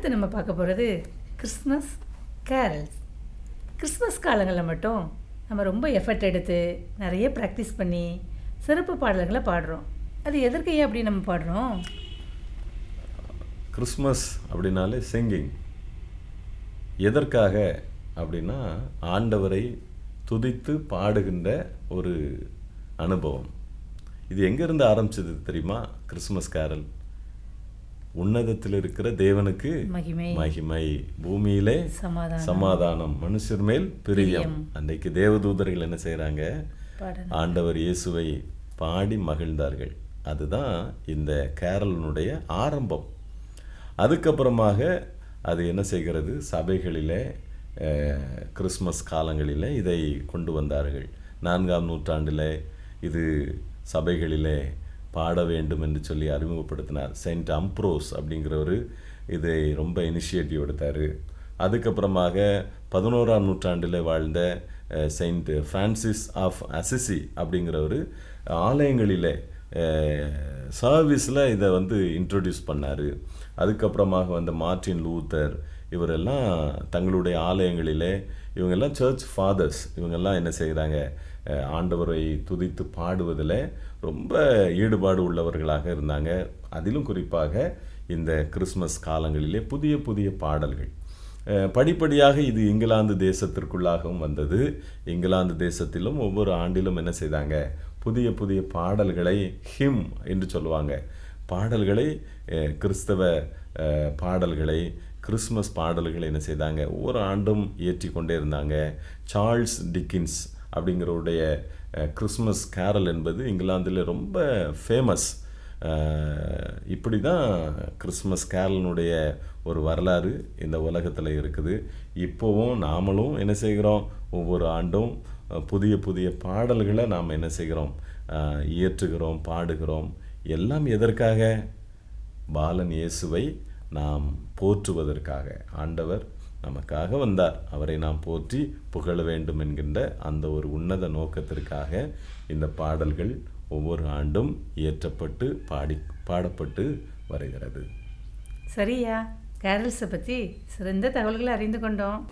அடுத்து நம்ம பார்க்க போகிறது கிறிஸ்மஸ் கேரல்ஸ் கிறிஸ்மஸ் காலங்களில் மட்டும் நம்ம ரொம்ப எஃபர்ட் எடுத்து நிறைய ப்ராக்டிஸ் பண்ணி சிறப்பு பாடல்களை பாடுறோம். அது எதற்கு ஏன் அப்படி நம்ம பாடுறோம்? கிறிஸ்மஸ் அப்படின்னாலே சிங்கிங் எதற்காக அப்படின்னா ஆண்டவரை துதித்து பாடுகின்ற ஒரு அனுபவம். இது எங்கேருந்து ஆரம்பிச்சது தெரியுமா? கிறிஸ்மஸ் கேரல் உன்னதத்தில் இருக்கிற தேவனுக்கு மகிமை. மகிமை. பூமியிலே சமாதானம். மனுஷர் மேல் பிரியம். அன்றைக்கு தேவதூதர்கள் என்ன செய்கிறாங்க ஆண்டவர் இயேசுவை பாடி மகிழ்ந்தார்கள். அதுதான் இந்த கேரளனுடைய ஆரம்பம். அதுக்கப்புறமாக அது என்ன செய்கிறது? சபைகளிலே கிறிஸ்மஸ் காலங்களிலே இதை கொண்டு வந்தார்கள். நான்காம் நூற்றாண்டிலே இது சபைகளிலே பாட வேண்டும் என்று சொல்லி அறிமுகப்படுத்தினார். செயின்ட் அம்ப்ரோஸ் அப்படிங்கிறவர் இதை ரொம்ப இனிஷியேட்டிவ் எடுத்தார். அதுக்கப்புறமாக பதினோராம் நூற்றாண்டில் வாழ்ந்த செயின்ட் ஃப்ரான்சிஸ் ஆஃப் அசிசி அப்படிங்கிறவர் ஆலயங்களில் சர்வீஸில் இதை வந்து இன்ட்ரடியூஸ் பண்ணார். அதுக்கப்புறமாக வந்த மார்ட்டின் லூத்தர் இவரெல்லாம் தங்களுடைய ஆலயங்களிலே இவங்கெல்லாம் சர்ச் ஃபாதர்ஸ் இவங்கெல்லாம் என்ன செய்கிறாங்க ஆண்டவரை துதித்து பாடுவதில் ரொம்ப ஈடுபாடு உள்ளவர்களாக இருந்தாங்க. அதிலும் குறிப்பாக இந்த கிறிஸ்மஸ் காலங்களிலே புதிய புதிய பாடல்கள். படிப்படியாக இது இங்கிலாந்து தேசத்திற்குள்ளாகவும் வந்தது. இங்கிலாந்து தேசத்திலும் ஒவ்வொரு ஆண்டிலும் என்ன செய்தாங்க? புதிய புதிய பாடல்களை ஹிம் என்று சொல்லுவாங்க. பாடல்களை கிறிஸ்தவ பாடல்களை கிறிஸ்மஸ் பாடல்களை என்ன செய்தாங்க? ஒவ்வொரு ஆண்டும் இயற்றி கொண்டே இருந்தாங்க. சார்ல்ஸ் டிக்கின்ஸ் அப்படிங்கிறவருடைய கிறிஸ்மஸ் கேரல் என்பது இங்கிலாந்தில் ரொம்ப ஃபேமஸ். இப்படி தான் கிறிஸ்மஸ் கேரலினுடைய ஒரு வரலாறு இந்த உலகத்தில் இருக்குது. இப்போவும் நாமளும் என்ன செய்கிறோம்? ஒவ்வொரு ஆண்டும் புதிய புதிய பாடல்களை நாம் என்ன செய்கிறோம்? இயற்றுகிறோம் பாடுகிறோம். எல்லாம் எதற்காக? பாலன் இயேசுவை நாம் போற்றுவதற்காக ஆண்டவர் நமக்காக வந்தார். அவரை நாம் போற்றி புகழ வேண்டும் என்கின்ற அந்த ஒரு உன்னத நோக்கத்திற்காக இந்த பாடல்கள் ஒவ்வொரு ஆண்டும் இயற்றப்பட்டு பாடி பாடப்பட்டு வருகிறது. சரியா? கேரல்ஸை பற்றி சிறந்த தகவல்களை அறிந்து கொண்டோம்.